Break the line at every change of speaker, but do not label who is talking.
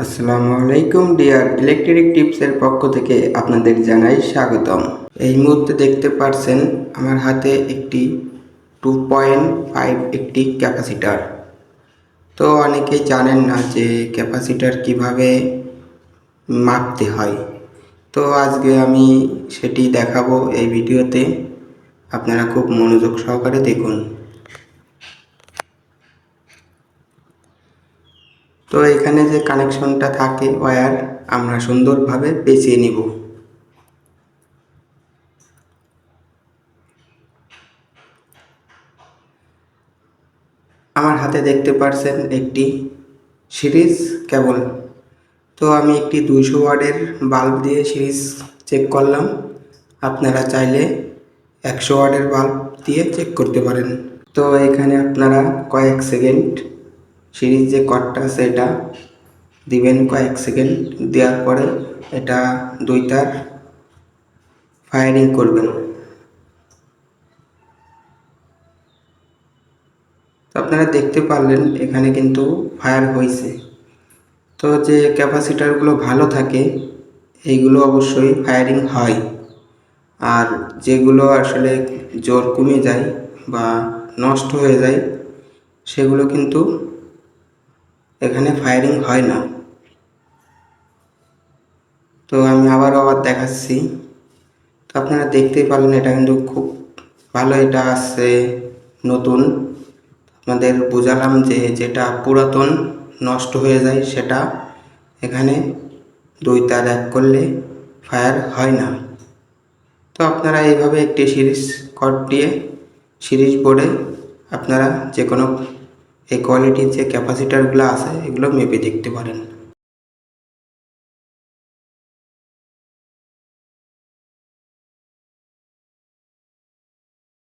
আসসালামু আলাইকুম, deer electric টিপসের পক্ষ থেকে আপনাদের জানাই স্বাগতম। এই মুহূর্তে দেখতে পারছেন আমার হাতে একটি টু পয়েন্ট ফাইভ একটি ক্যাপাসিটার। তো অনেকেই জানেন না যে ক্যাপাসিটার কীভাবে মাপতে হয়। তো আজকে আমি সেটি দেখাবো এই ভিডিওতে। আপনারা খুব মনোযোগ সহকারে দেখুন। তো এখানে যে কানেকশনটা থাকে ওয়্যার, আমরা সুন্দরভাবে পেঁচিয়ে নিব। আমার হাতে দেখতে পারছেন একটি সিরিজ কেবল। তো আমি একটি দুইশো ওয়ার্ডের বাল্ব দিয়ে সিরিজ চেক করলাম। আপনারা চাইলে একশো ওয়ার্ডের বাল্ব দিয়ে চেক করতে পারেন। তো এখানে আপনারা কয়েক সেকেন্ড সিরিজ যে কটটা আছে এটা দিবেন কয়েক সেকেন্ড, দেওয়ার পরে এটা দুই তার ফায়ারিং করবেন আপনারা দেখতে পারলেন, এখানে কিন্তু ফায়ার হয়েছে তো যে ক্যাপাসিটারগুলো ভালো থাকে, এইগুলো অবশ্যই ফায়ারিং হয়। আর যেগুলো আসলে জোর কমে যায় বা নষ্ট হয়ে যায়, সেগুলো কিন্তু এখানে ফায়ারিং হয় না। তো আমি আবার আবার দেখাচ্ছি। তো আপনারা দেখতেই পারলেন এটা কিন্তু খুব ভালো এটা আছে নতুন। আপনাদের বোঝালাম যে যেটা পুরাতন নষ্ট হয়ে যায় সেটা এখানে দুই তার এক করলে ফায়ার হয় না। তো আপনারা এইভাবে একটি সিরিজ কট দিয়ে সিরিজ বোর্ডে আপনারা যে কোনো এই কোয়ালিটির যে ক্যাপাসিটারগুলো আছে এগুলো মেপে দেখতে পারেন।